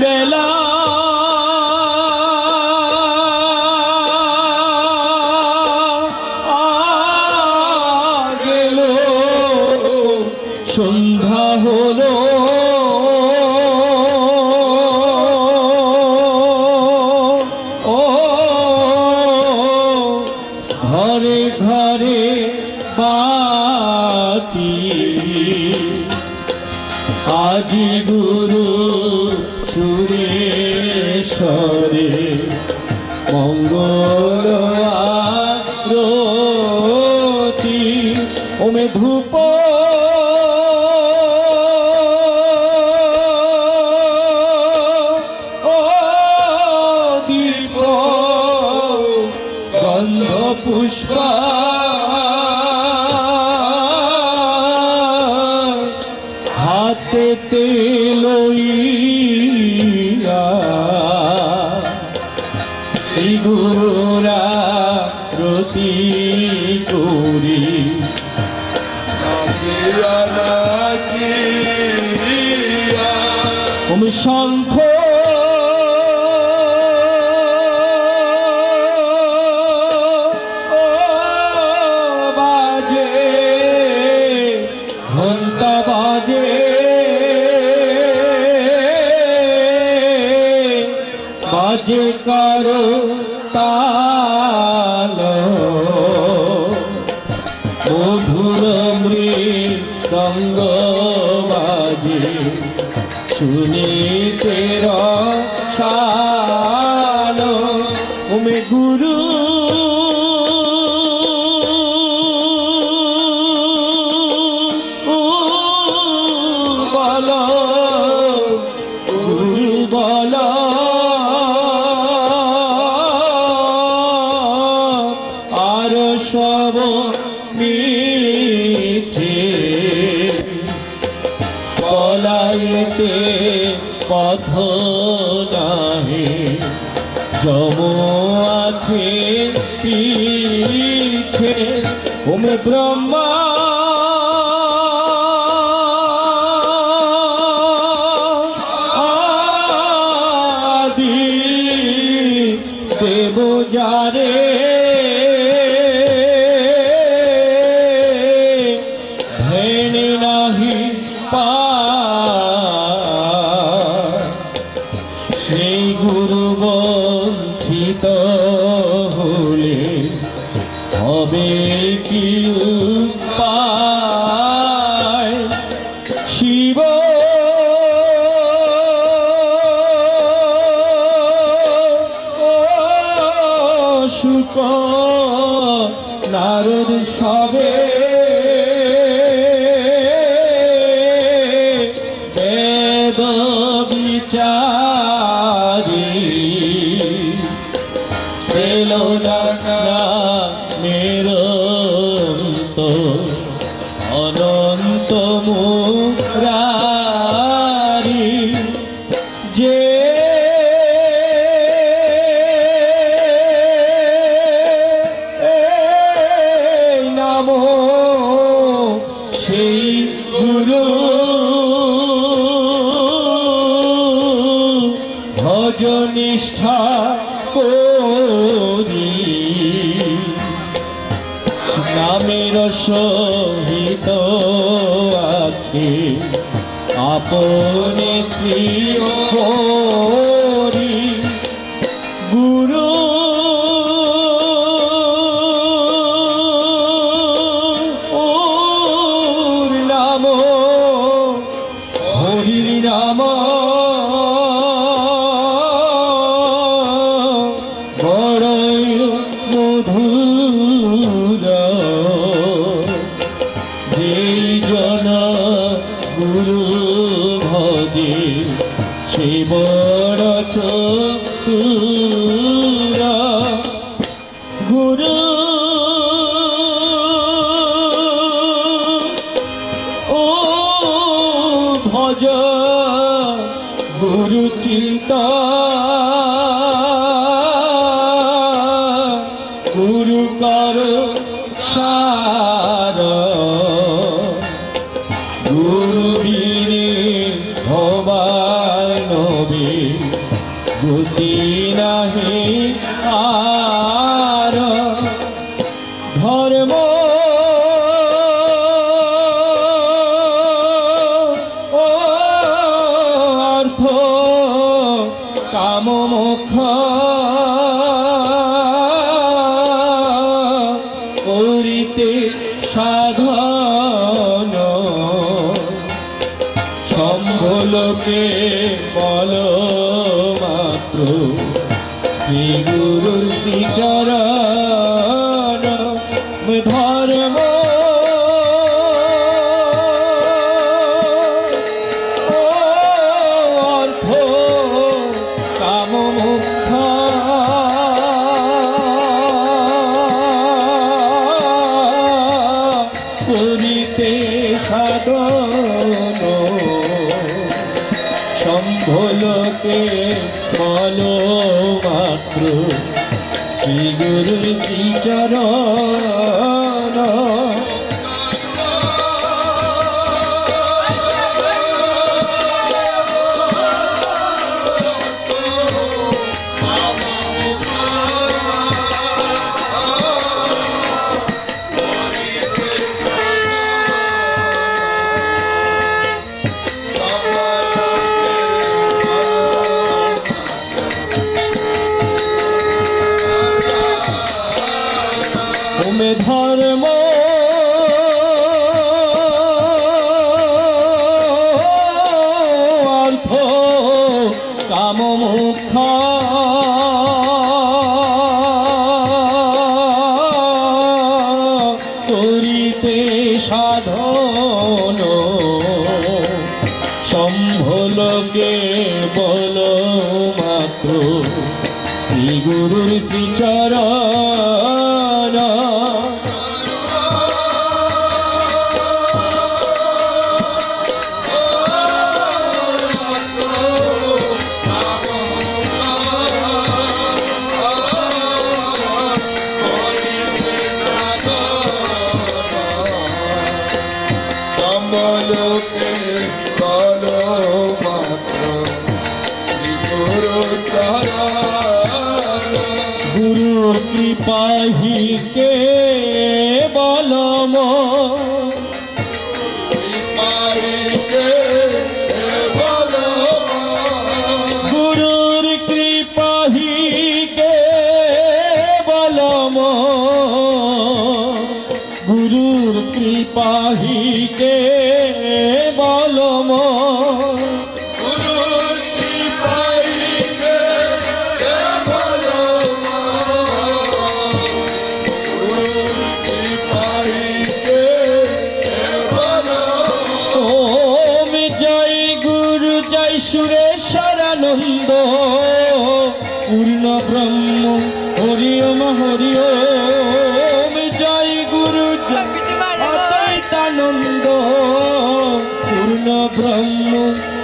বেলা। গেল সন্ধ্যা হলো। ও ঘরে ঘরে বাতি। আজি গুরু সুরেশ্বরে মঙ্গল গুরুরা রতি করি। শঙ্খ বাজে ঘণ্টা বাজে। বাজে কারও। সব মিছে। পলাইতে পথ নাহি যম আছে পিছে। ওমে ব্রহ্মা হলে হবে কি নামের সহিত আছে। আপনে শ্রী গুরু। নাম হরি নাম। গুরু ও ভজ গুরু চিন্তা। গুরু কর সার। গুরু ভবায় নবী গতি দুঃখ সম্ভলকে বল মাত্র শ্রী গুরুর চরণ মুখ করিতে সাধন সম্ভলকে বল মাত্র শ্রী গুরুর শ্রীচরণ। Follow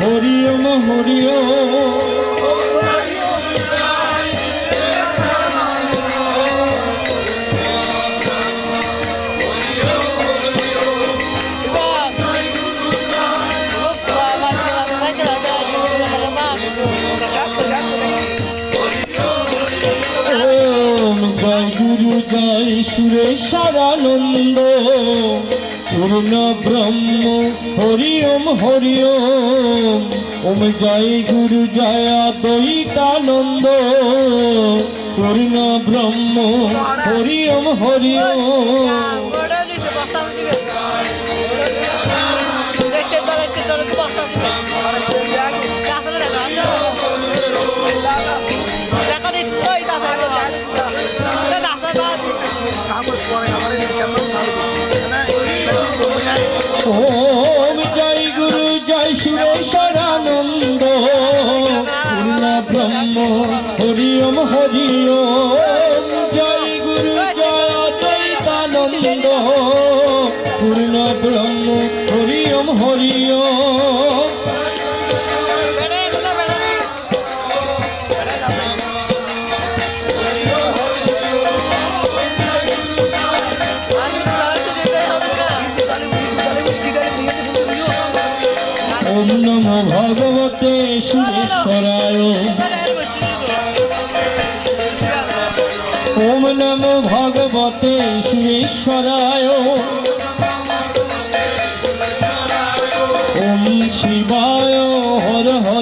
হরি ওম হরি সুরেশ্বরানন্দ পূর্ণ ব্রহ্ম হরি ওম হরি ওম ওম জয় গুরু জয় দ্বৈতানন্দ পূর্ণ ব্রহ্ম হরি ওম হরি ওম ব্রহ্ম হরি ওম। हर हर